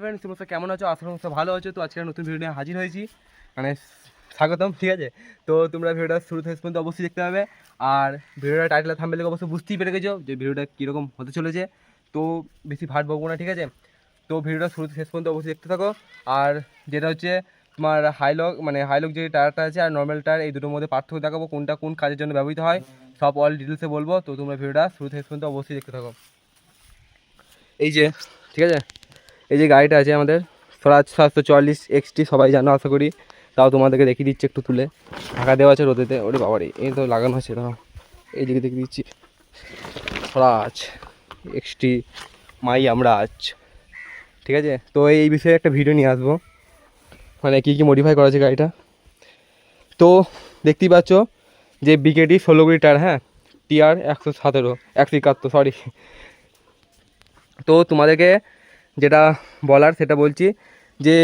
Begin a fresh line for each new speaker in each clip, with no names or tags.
Friends তোমরা কেমন আছো? আশা করি ভালো আছো। তো আজকে নতুন ভিডিও নিয়ে হাজির হয়েছি। মানে স্বাগতম, ঠিক আছে? তো তোমরা ভিডিওটা শুরু থেকে পর্যন্ত অবশ্যই দেখতে হবে আর ভিডিওটা টাইটেল থাম্বেল থেকে অবশ্যই বুঝতেই পেরে গেছো যে ভিডিওটা কীরকম হতে চলেছে। তো বেশি ভাট বকবো না, ঠিক আছে? তো ভিডিওটা শুরু শেষ পর্যন্ত অবশ্যই দেখতে থাকো। আর যেটা হচ্ছে, তোমার হাইলক মানে হাইলক যে টায়ারটা আছে আর নর্মাল টায়ার এই দুটোর মধ্যে পার্থক্য দেখাবো কোনটা কোন কাজের জন্য ব্যবহৃত হয়। সব অল ডিটেলসে বলব। তো তোমরা ভিডিওটা শুরু থেকে শেষ পর্যন্ত অবশ্যই দেখতে থাকো। এই যে, ঠিক আছে? এই যে গাড়িটা আছে আমাদের, স্বরাজ সাতশো চুয়াল্লিশ এক্সটি সবাই জানো, আশা করি। তাও তোমাদেরকে দেখিয়ে দিচ্ছি একটু তুলে। ঢাকা দেওয়া আছে রোদেতে। ওরে বাবারে, এই তো লাগানো আছে, দাঁড়াও। এই দিকে দেখিয়ে দিচ্ছি। স্বরাজ এক্সটি মাই আমরা আজ ঠিক আছে? তো এই বিষয়ে একটা ভিডিও নিয়ে আসব। মানে কী কী মডিফাই করা আছে গাড়িটা। তো দেখতেই পাচ্ছ যে বিকেটি ষোলো কুড়ি টায়ার হ্যাঁ? টিআর একশো সতেরো, একশো একাত্তর সরি তো তোমাদেরকে যেটা বলার সেটা বলছি যে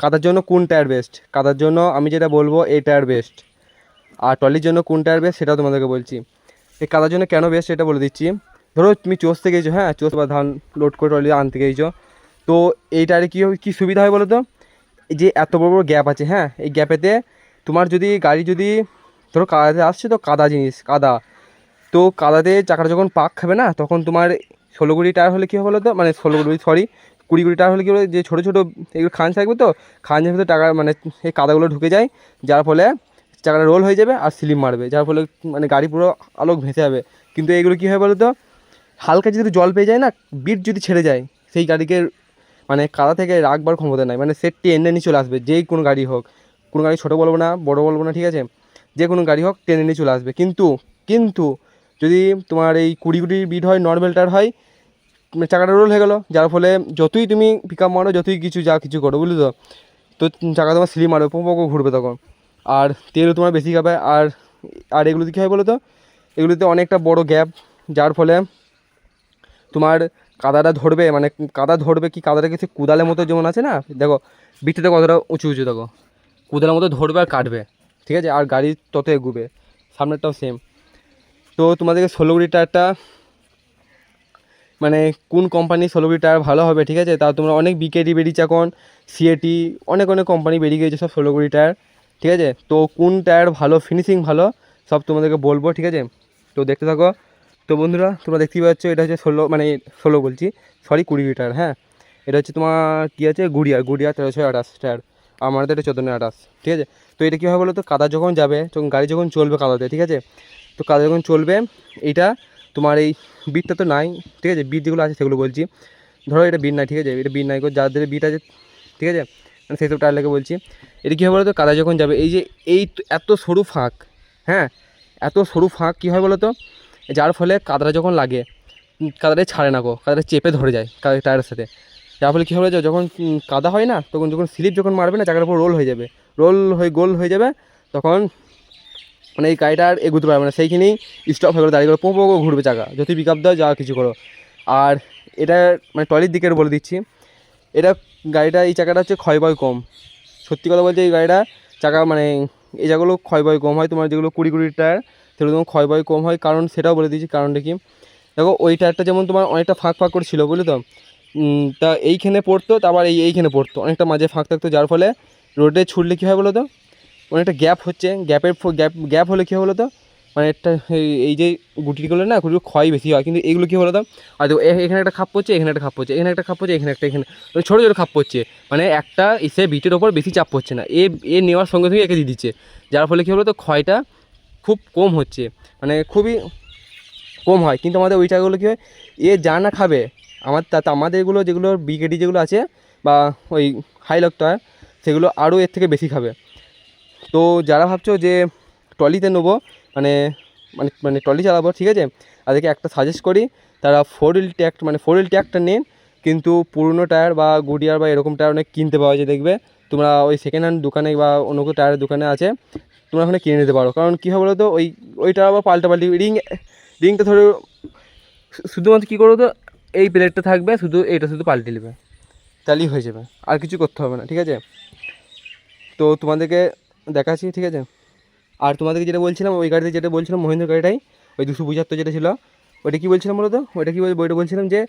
কাদার জন্য কোন টায়ার বেস্ট কাদার জন্য আমি যেটা বলব, এই টায়ার বেস্ট আর টলির জন্য কোন টায়ার বেস্ট সেটাও তোমাদেরকে বলছি। এই কাদার জন্য কেন বেস্ট সেটা বলে দিচ্ছি। ধরো তুমি চষতে গেছো হ্যাঁ চোষ বা ধান লোড করে টলি আনতে গেছো তো এই টায়ারে কী কী সুবিধা হয় বলো তো যে এত বড় বড় গ্যাপ আছে হ্যাঁ এই গ্যাপেতে তোমার যদি গাড়ি যদি, ধরো কাদাতে আসছে তো কাদা জিনিস, কাদা। তো কাদাতে চাকাটা যখন পাক খাবে না, তখন তোমার ষোলো কুড়ি টায়ার হলে কী হবে বলো তো মানে ষোলো কুড়ি সরি কুড়ি কুড়ি টায়ার হলে কী হবে যে ছোটো ছোটো এগুলো খাঁজ থাকবে তো খাঁজের ভিতরে টাকা মানে এই কাদাগুলো ঢুকে যায়, যার ফলে চাকাটা রোল হয়ে যাবে আর স্লিপ মারবে, যার ফলে মানে গাড়ি পুরো আলোক ভেসে যাবে। কিন্তু এইগুলো কী হয় বলো তো, হালকা যদি জল পেয়ে যায় না, বিট যদি ছেড়ে যায়, সেই গাড়িকে মানে কাদা থেকে রাখবার ক্ষমতা নাই মানে সেটটি এনে নিয়ে চলে আসবে, যেই কোনো গাড়ি হোক। কোনো গাড়ি ছোটো বলব না, বড়ো বলব না, ঠিক আছে? যে কোনো গাড়ি হোক টেনে নিয়ে চলে আসবে। কিন্তু কিন্তু যদি তোমার এই কুড়ি কুড়ি বিট হয় নর্মাল হয় চাকাটা রোল হয়ে গেলো। যার ফলে যতই তুমি পিক আপ মারো, যতই কিছু যা কিছু করো, বুঝলি তো? তো চাকা তোমার স্লিপ মারবে পোঁ পোঁ ঘুরবে তখন। আর তেলও তোমার বেশি খাবে। আর আর এগুলোতে কী হয় বলো তো? এগুলোতে অনেকটা বড় গ্যাপ যার ফলে তোমার কাদাটা ধরবে মানে কাদা ধরবে কি কাদাটা কিছু কুদালের মতো যেমন আছে না? দেখো, বিটটা কতটা উঁচু উঁচু দেখো। কুদালের মতো ধরবে আর কাটবে, ঠিক আছে? আর গাড়ি তত এগুবে, সামনেরটাও সেম তো তোমাদেরকে ষোলো কুড়ি টায়ারটা মানে কোন কোম্পানির কুড়ি টায়ার ভালো হবে, ঠিক আছে? তা তোমরা অনেক বিকেডি বেরিয়েছে এখন সিএটি অনেক অনেক কোম্পানি বেরিয়ে গিয়েছে সব কুড়ি টায়ার ঠিক আছে? তো কোন টায়ার ভালো ফিনিশিং ভালো, সব তোমাদেরকে বলব, ঠিক আছে? তো দেখতে থাকো। তো বন্ধুরা, তোমরা দেখতেই পাচ্ছ, এটা হচ্ছে ষোলো মানে ষোলো বলছি সরি কুড়ি টায়ার হ্যাঁ? এটা হচ্ছে তোমার কী আছে? গুড়িয়া গুড়িয়া তেরোশো আঠাশ টায়ার আমাদের এটা চোদ্দ আঠাশ ঠিক আছে? তো এটা কী হয় বলো তো? কাদা যখন যাবে, তখন গাড়ি যখন চলবে কাদাতে, ঠিক আছে? তো কাদা যখন চলবে, এইটা তোমার এই বিটটা তো নাই, ঠিক আছে? বিট যেগুলো আছে সেগুলো বলছি। ধরো এটা বিট নাই, ঠিক আছে? এটা বিট নাই যাদের বিট আছে, ঠিক আছে? মানে সেই সব টায়ার লেগে বলছি। এটা কী হবে তো কাদা যখন যাবে, এই যে এই এত সরু ফাঁক হ্যাঁ? এত সরু ফাঁক কী হয় বলো তো যার ফলে কাদাটা যখন লাগে কাদাটা ছাড়ে না গো, কাদাটা চেপে ধরে যায় টায়ারের সাথে। যার ফলে কী হবে যখন কাদা হয় না, তখন যখন স্লিপ যখন মারবে না, চাকার উপর রোল হয়ে যাবে। রোল হয়ে, গোল হয়ে যাবে, তখন মানে এই গাড়িটা আর এগুতে পারবে না। সেইখানেই স্টপ হয়ে গেলো, দাঁড়িয়ে গেলো, পো ঘুরবে চাকা। যদি পিক আপ দাও যা কিছু করো। আর এটা মানে টলির দিকে বলে দিচ্ছি। এটা গাড়িটা, এই চাকাটা হচ্ছে ক্ষয় বয় কম। সত্যি কথা বলতে এই গাড়িটা চাকা মানে এই জায়গাগুলো ক্ষয় বয় কম হয়। তোমার যেগুলো কুড়ি কুড়ি টায়ার, সেগুলো তোমার ক্ষয় বয় কম হয়। কারণ সেটাও বলে দিচ্ছি কারণটা কি? দেখো, ওই টায়ারটা যেমন তোমার অনেকটা ফাঁক ফাঁক করে ছিল, বুঝলে তো? তা এইখানে পড়তো, তারপর এই এইখানে পড়তো। অনেকটা মাঝে ফাঁক থাকতো, যার ফলে রোডে ছুটলে কী হয় বলো তো? অনেকটা গ্যাপ হচ্ছে গ্যাপের গ্যাপ গ্যাপ হলে কী বলো তো মানে একটা এই- যে গুটিগুলো না, গুটিগুলো ক্ষয় বেশি হয়। কিন্তু এগুলো কী হলো তো আর এখানে একটা খাপ পড়ছে, এখানে একটা খাপ পড়ছে, এখানে একটা খাপ পড়ছে, এখানে একটা, এখানে মানে ছোটো ছোটো খাপ পড়ছে। মানে একটা এসে বিটের ওপর বেশি চাপ পড়ছে না। এ এ নেওয়ার সঙ্গে সঙ্গে একে দিয়ে দিচ্ছে। যার ফলে কী হলো তো ক্ষয়টা খুব কম হচ্ছে। মানে খুবই কম হয়। কিন্তু আমাদের ওই টাকাগুলো কী হয়? এ যা না খাবে, আমার তা আমাদের এগুলো, যেগুলো বিকেডি যেগুলো আছে, বা ওই হাই লকটা সেগুলো আরও এর থেকে বেশি খাবে। তো যারা ভাবছ যে ট্রলিতে নেব মানে মানে মানে ট্রলি চালাবো, ঠিক আছে? তাদেরকে একটা সাজেস্ট করি, তারা ফোর হুইল ট্যাক্ট মানে ফোর হুইল ট্যাক্টটা নিন, কিন্তু পুরনো টায়ার বা গুডিয়ার বা এরকম টায়ার অনেক কিনতে পাওয়া যায়, দেখবে? তোমরা ওই সেকেন্ড হ্যান্ড দোকানে বা অন্য কোনো টায়ারের দোকানে আছে, তোমরা ওখানে কিনে নিতে পারো। কারণ কী হবে বলো তো, ওই ওই টায়ার আবার পাল্টা পাল্টি রিং রিংটা ধরো শুধুমাত্র কী করো তো, এই প্লেটটা থাকবে, শুধু এইটা শুধু পাল্টে নেবে। তাহলেই হয়ে যাবে, আর কিছু করতে হবে না, ঠিক আছে? তো তোমাদেরকে দেখাচ্ছি, ঠিক আছে? আর তোমাদেরকে যেটা বলছিলাম, ওই গাড়িতে যেটা বলছিলাম, মহেন্দ্র গাড়িটাই, ওই দুশো পঁচাত্তর যেটা ছিল ওইটা কী বলছিলাম বলো তো? ওইটা কী বল ওইটা বলছিলাম যে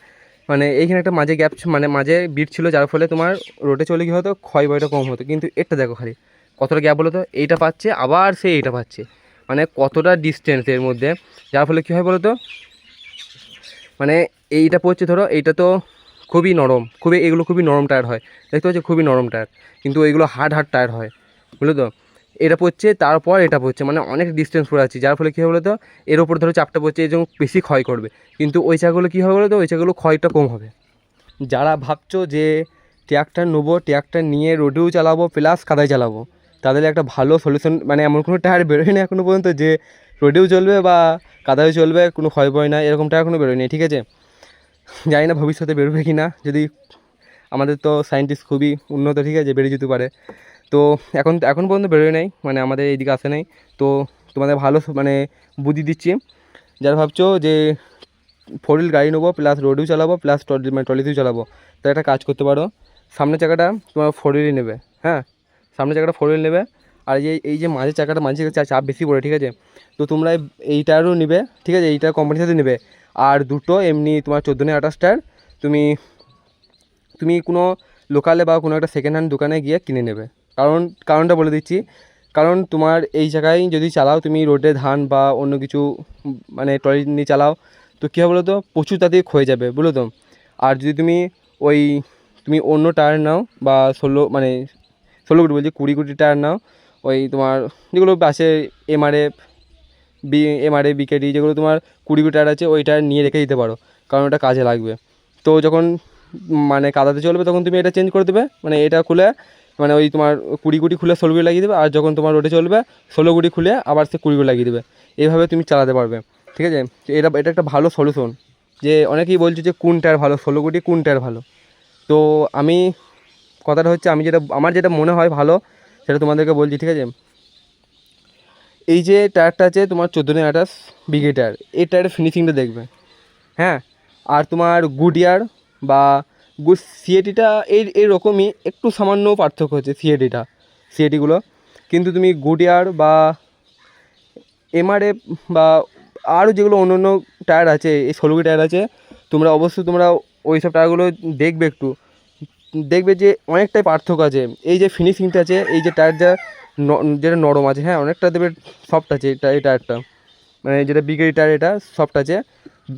মানে এইখানে একটা মাঝে গ্যাপ মানে মাঝে বিট ছিল, যার ফলে তোমার রোডে চলে গিয়ে হতো ক্ষয় বয়টা কম হতো। কিন্তু এটা দেখো খালি, কতটা গ্যাপ বলো তো? এইটা পাচ্ছে, আবার সে এইটা পাচ্ছে। মানে কতটা ডিস্টেন্স এর মধ্যে। যার ফলে কী হয় বলো তো? মানে এইটা পড়ছে ধরো, এইটা তো খুবই নরম, খুবই এগুলো খুবই নরম টায়ার হয়। দেখতে পাচ্ছি? খুবই নরম টায়ার কিন্তু এইগুলো হার্ড হার্ড টায়ার হয়। বুঝলো তো? এটা পড়ছে, তারপর এটা পড়ছে মানে অনেক ডিস্টেন্স পড়ে আছে। যার ফলে কী হবে তো এর ওপর ধরো চাপটা পড়ছে জন্য বেশি ক্ষয় করবে। কিন্তু ওই চাগুলো কী হবে তো ওই চাগুলো ক্ষয়টা কম হবে। যারা ভাবছ যে ট্র্যাক্টর নেব ট্র্যাক্টর নিয়ে রোডেও চালাবো প্লাস কাদায় চালাবো, তাদের একটা ভালো সলিউশন মানে এমন কোনো টায়ার বেরোয় না এখনও পর্যন্ত যে রোডেও চলবে বা কাদায় চলবে, কোনো ক্ষয় বয় না এরকম টায়ার এখনও বেরোয়নি, ঠিক আছে? জানি না ভবিষ্যতে বেরোবে কি না যদি আমাদের তো সায়েন্টিস্ট খুবই উন্নত, ঠিক আছে, বেড়ে যেতে পারে। তো এখন এখন পর্যন্ত বেরোয় নাই মানে আমাদের এইদিকে আসে নাই। তো তোমাদের ভালো মানে বুদ্ধি দিচ্ছি। যারা ভাবছ যে ফোর হুইল গাড়ি নেব প্লাস রোডেও চালাবো প্লাস ট্রলি মানে ট্রলিতেও চালাবো তো একটা কাজ করতে পারো। সামনের চাকাটা তোমার ফোর হুইলই নেবে হ্যাঁ? সামনের চাকাটা ফোর হুইল নেবে, আর এই এই যে মাঝের চাকাটা মাঝে চা- চাপ বেশি পড়ে, ঠিক আছে? তো তোমরা এই- এইটারও নেবে, ঠিক আছে? এইটার কোম্পানির সাথে নেবে। আর দুটো এমনি তোমার চোদ্দ নিয়ে আঠাশ টায়ার তুমি তুমি কোনো লোকালে বা কোনো একটা সেকেন্ড হ্যান্ড দোকানে গিয়ে কিনে নেবে। কারণ, কারণটা বলে দিচ্ছি। কারণ তোমার এই জায়গায় যদি চালাও, তুমি রোডে ধান বা অন্য কিছু মানে ট্রলি নিয়ে চালাও, তো কী হবে বলো তো প্রচুর তাদের ক্ষয়ে যাবে, বুঝলো তো? আর যদি তুমি ওই, তুমি অন্য টায়ার নাও বা ষোলো মানে ষোলো কোটি বলছি, কুড়ি কোটি টায়ার নাও, ওই তোমার যেগুলো আছে এমআরএফ, বি এমআরএ বিকেডি, যেগুলো তোমার কুড়ি কোটি টায়ার আছে, ওই টায়ার নিয়ে রেখে দিতে পারো, কারণ ওটা কাজে লাগবে। তো যখন মানে কাদাতে চলবে, তখন তুমি এটা চেঞ্জ করে দেবে মানে এটা খুলে মানে ওই তোমার কুড়ি কুড়ি খুলে ষোলো গুটি লাগিয়ে দেবে, আর যখন তোমার রোডে চলবে, ষোলো গুটি খুলে আবার সে কুড়ি গুটি লাগিয়ে দেবে। এইভাবে তুমি চালাতে পারবে, ঠিক আছে? এটা এটা একটা ভালো সলিউশন যে অনেকেই বলছে যে, কোন টায়ার ভালো, ষোলো গুটি কোন টায়ার ভালো? তো আমি, কথাটা হচ্ছে, আমি যেটা, আমার যেটা মনে হয় ভালো, সেটা তোমাদেরকে বলছি, ঠিক আছে? এই যে টায়ারটা আছে, তোমার চোদ্দ নিয়ে আঠাশ বিঘে টায়ার এই টায়ারের ফিনিশিংটা দেখবে হ্যাঁ? আর তোমার গুডিয়ার বা সিএটিটা এই এরকমই একটু সামান্য পার্থক্য হচ্ছে সিএটিটা সিএটিগুলো কিন্তু তুমি গুডিয়ার বা এমআরএফ বা আরও যেগুলো অন্য অন্য টায়ার আছে, এই ষোলোটি টায়ার আছে, তোমরা অবশ্যই তোমরা ওই সব টায়ারগুলো দেখবে একটু। দেখবে যে অনেকটাই পার্থক্য আছে। এই যে ফিনিশিংটা আছে, এই যে টায়ার যা যেটা নরম আছে হ্যাঁ অনেকটা দেবে সফট আছে এটা, এই টায়ারটা। মানে যেটা বিকেডি টায়ার, এটা সফট আছে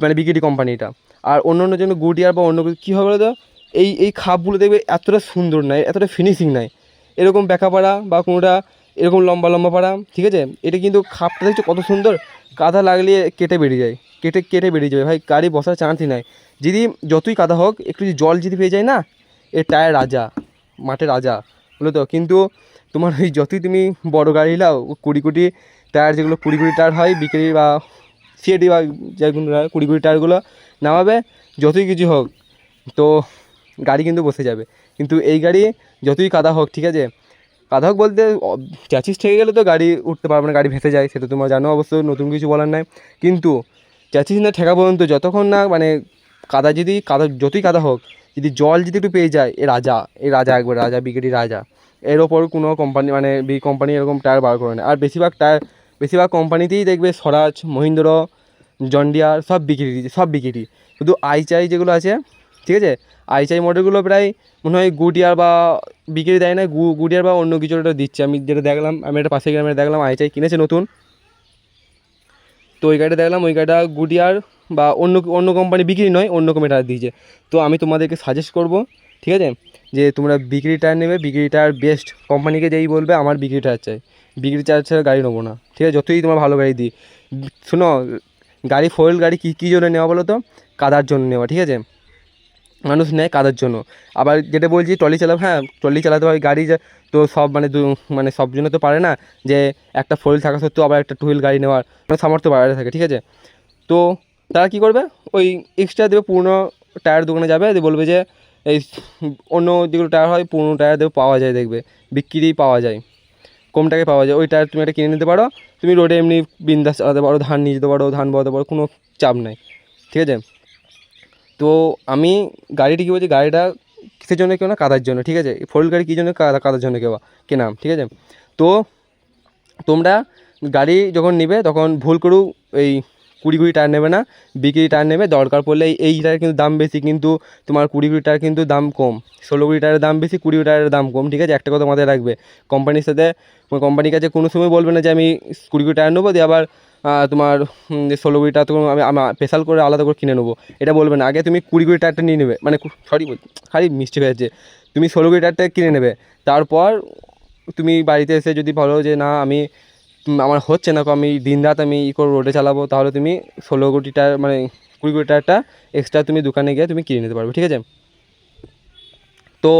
মানে বিকেডি কোম্পানি এটা আর অন্য অন্য জন্য গুডিয়ার বা অন্য কিছু কী হবে বলো তো এই এই খাপগুলো দেখবে এতটা সুন্দর নয় এতটা ফিনিশিং নাই। এরকম ব্যাকা পাড়া বা কোনোটা এরকম লম্বা লম্বা পাড়া, ঠিক আছে? এটা কিন্তু খাপটা দেখছ কত সুন্দর? কাদা লাগলে কেটে বেরিয়ে যায়, কেটে কেটে বেরিয়ে যাবে। ভাই, গাড়ি বসার চান্সই নাই। যদি, যতই কাদা হোক, একটু যদি জল যদি পেয়ে যায় না, এ টায়ার রাজা, মাঠে রাজা বুঝলো তো কিন্তু তোমার ওই যতই তুমি বড় গাড়ি লাও, কুড়ি কোটি টায়ার, যেগুলো কুড়ি কোটি টায়ার হয় বিক্রি বা সিএডি বা হয়, কুড়ি কোটি টায়ারগুলো নামাবে যতই কিছু হোক তো গাড়ি কিন্তু বসে যাবে। কিন্তু এই গাড়ি যতই কাদা হোক ঠিক আছে? কাদা হোক বলতে চ্যাচিস থেকে গেলে তো গাড়ি উঠতে পারবে না গাড়ি ভেসে যায় সেটা তোমরা জানো অবশ্য নতুন কিছু বলার নাই। কিন্তু চ্যাচিস না ঠেকা পর্যন্ত যতক্ষণ না মানে কাদা যদি কাদা যতই কাদা হোক যদি জল যদি একটু পেয়ে যায় এ রাজা এ রাজা একবার রাজা বিকেটি রাজা এর ওপর কোনো কোম্পানি মানে বি কোম্পানি এরকম টায়ার বার করে না। আর বেশিরভাগ টায়ার বেশিরভাগ কোম্পানিতেই দেখবে স্বরাজ, মহিন্দ্র জন্ডিয়ার সব বিক্রি সব বিক্রি। শুধু আইচাই যেগুলো আছে, ঠিক আছে? আইচাই মডেলগুলো প্রায় মনে হয় গুডিয়ার বা বিক্রি দেয় না গু গুডিয়ার বা অন্য কিছু একটা দিচ্ছে। আমি যেটা দেখলাম, আমি একটা পাশে গ্রামে দেখলাম আইচাই কিনেছে নতুন। তো ওই গাড়িটা দেখলাম, ওই গাড়িটা গুডিয়ার বা অন্য অন্য কোম্পানি বিক্রি নয়, অন্য কোম্পানি টায়ার দিয়েছে। তো আমি তোমাদেরকে সাজেস্ট করব, ঠিক আছে? যে তোমরা বিক্রি টায়ার নেবে বিক্রি টায়ার বেস্ট কোম্পানিকে যেই বলবে, আমার বিক্রি টায়ার চাই বিক্রি চার্জ ছাড়া গাড়ি নেব না। ঠিক আছে, যতই তোমার ভালো গাড়ি দিই। শোনো, গাড়ি ফোর গাড়ি কী কী জন্য নেওয়া বলো তো? কাদার জন্য নেওয়া, ঠিক আছে? মানুষ নেয় কাদার জন্য। আবার যেটা বলছি, ট্রলি চালাবো হ্যাঁ ট্রলি চালাতে হয় গাড়ি তো সব মানে মানে সব জন্য তো পারে না যে একটা ফোর থাকা সত্ত্বেও আবার একটা টু হুইল গাড়ি নেওয়ার মানে সামর্থ্য বাড়াতে থাকে, ঠিক আছে? তো তারা কী করবে? ওই এক্সট্রা দেবে, পুরনো টায়ার দোকানে যাবে বলবে যে, এই অন্য যেগুলো টায়ার হয়, পুরনো টায়ার দেবে, পাওয়া যায়, দেখবে। বিক্রি পাওয়া যায়। কম টাকায় পাওয়া যায়। ওইটা তুমি একটা কিনে নিতে পারো। তুমি রোডে এমনি বিন্দাস চালাতে পারো, ধান নিয়ে যেতে পারো, ধান বলাতে পারো, কোনো চাপ নাই। ঠিক আছে? তো আমি গাড়িটি কী বলছি? গাড়িটা কিসের জন্য কেউ না, কাদার জন্য। ঠিক আছে? ফোর গাড়ি কী জন্য, কাদা, কাদার জন্য কেউ কেনা। ঠিক আছে? তো তোমরা গাড়ি যখন নিবে, তখন ভুল করেও এই কুড়ি কুড়ি টায়ার নেবে না, বিক্রি টায়ার নেবে, দরকার পড়লে এই- টায়ার কিন্তু দাম বেশি, কিন্তু তোমার কুড়ি কুড়ি টায়ার কিন্তু দাম কম। ষোলো কুড়ি টায়ারের দাম বেশি, কুড়ি টায়ারের দাম কম, ঠিক আছে? একটা কথা মাথায় রাখবে। কোম্পানির সাথে কোম্পানির কাছে কোনো সময় বলবে না যে আমি কুড়ি কুড়ি টায়ার নেব, দিয়ে আবার তোমার ষোলো কুড়ি তো আমি আমি স্পেশাল করে আলাদা করে কিনে নেব। এটা বলবে না। আগে তুমি কুড়ি কুড়ি টায়ারটা নিয়ে নেবে। মানে সরি খালি মিষ্টি হয়ে যাচ্ছে। তুমি ষোলো কুড়ি টায়ারটা কিনে নেবে। তারপর তুমি বাড়িতে এসে যদি বলো যে, না, আমি আমার হচ্ছে না, আমি দিন রাত আমি ই করে রোডে চালাবো, তাহলে তুমি ষোলো কোটি টায়ার মানে কুড়ি কোটি টায়ারটা এক্সট্রা তুমি দোকানে গিয়ে তুমি কিনে নিতে পারবে, ঠিক আছে? তো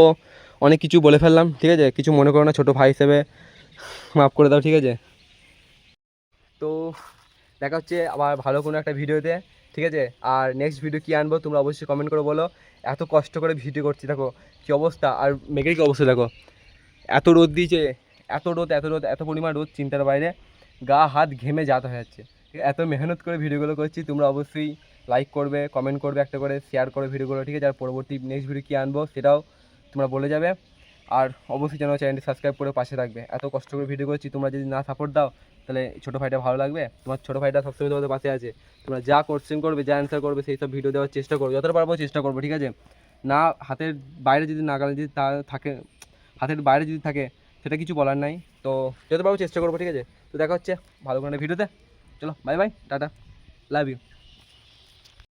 অনেক কিছু বলে ফেললাম, ঠিক আছে? কিছু মনে করো না, ছোটো ভাই হিসেবে মাফ করে দাও, ঠিক আছে? তো দেখা হচ্ছে আবার ভালো কোনো একটা ভিডিওতে, ঠিক আছে? আর নেক্সট ভিডিও কী আনব তোমরা অবশ্যই কমেন্ট করে বলো। এত কষ্ট করে ভিডিও করছি, দেখো কী অবস্থা? আর মেঘের কী অবস্থা, দেখো? এত রোদ দিয়েছে এত রোদ এত রোদ, এত পরিমাণ রোদ, চিন্তার বাইরে গা হাত ঘেমে যাত হয়ে যাচ্ছে। এত মেহনত করে ভিডিওগুলো করছি, তোমরা অবশ্যই লাইক করবে কমেন্ট করবে একটা করে শেয়ার করবে ভিডিওগুলো, ঠিক আছে? আর পরবর্তী নেক্সট ভিডিও কী আনব সেটাও তোমরা বলে যাবে। আর অবশ্যই যেন চ্যানেলটি সাবস্ক্রাইব করে পাশে থাকবে। এত কষ্ট করে ভিডিও করছি, তোমরা যদি না সাপোর্ট দাও, তাহলে ছোটো ভাইটা ভালো লাগবে। তোমার ছোটো ভাইটা সবসময় তোমাদের পাশে আছে। তোমরা যা কোশ্চেন করবে, যা অ্যান্সার করবে, সেই সব ভিডিও দেওয়ার চেষ্টা করবে। যতটা পারব চেষ্টা করব, ঠিক আছে? না, হাতের বাইরে যদি নাগালে যদি তা থাকে, হাতের বাইরে যদি থাকে সেটা কিছু বলার নাই। তো যত পারব চেষ্টা করব, ঠিক আছে? তো দেখা হচ্ছে ভালো করে ভিডিওতে। চলো bye bye tata. Love you